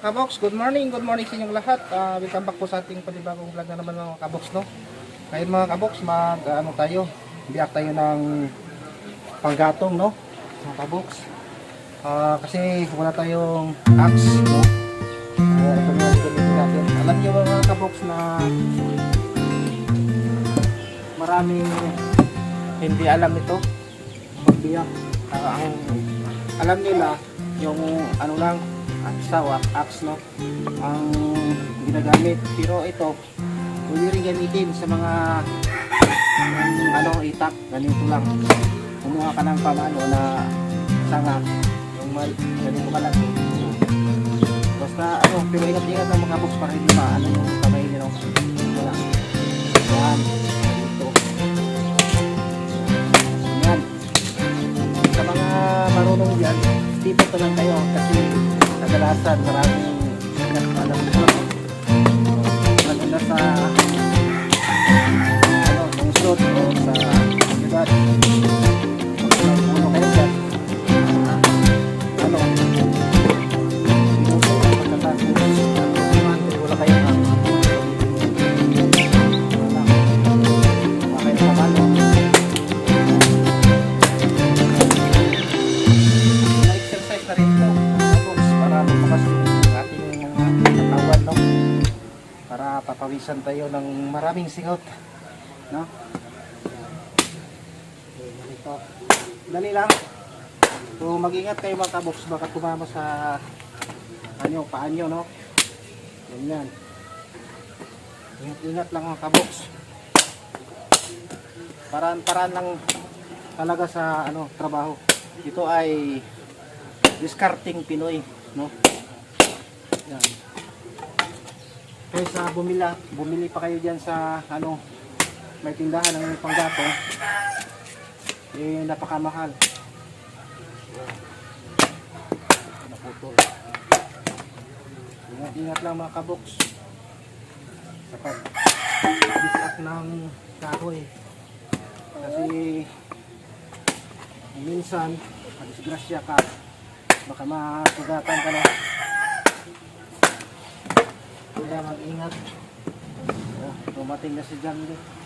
Kabox, good morning, good morning sa inyong lahat. Ah, welcome back po sa ating panibagong vlog na naman mga kabox, no? Ngayon mga kabox, mag, ano tayo, biyak tayo ng panggatong, no? Mga kabox. Ah, kasi wala tayong axe, no? Uh, ito na gamitin natin. Alam niyo ba mga kabox na maraming hindi alam ito pagbiyak. Ah, ang alam nila yung ano lang aksawa, axe no? Ang ginagamit. Pero ito pwede rin gamitin sa mga um, ano itak ganito lang. Kumuha ka ng pamano na sanga. Yung mal, ganito kalaki basta ano pero ingat-ingat ng mga box para hindi maano yung kamay nyo wala. Yan. Dito yan. Sa mga marunong dyan dito to kayo kasi kadalasan maraming alam mo lalo na sa para lumakas yung ating katawan no? para papawisan tayo ng maraming singot no? Ganito. dali lang so mag-ingat kayo mga kaboks baka tumama sa ano, paan nyo no? ganyan ingat-ingat lang mga kaboks paraan paraan lang talaga sa ano trabaho ito ay discarding Pinoy, no? Yan. Kaysa bumila, bumili pa kayo diyan sa ano, may tindahan ng panggato, eh napakamahal. Naputol. Ingat-ingat lang mga kaboks. Sa pag disak ng kahoy. Kasi minsan, madisgrasya ka, baka masugatan ka na. Kaya mag-ingat. Oh, dumating na si John Lee.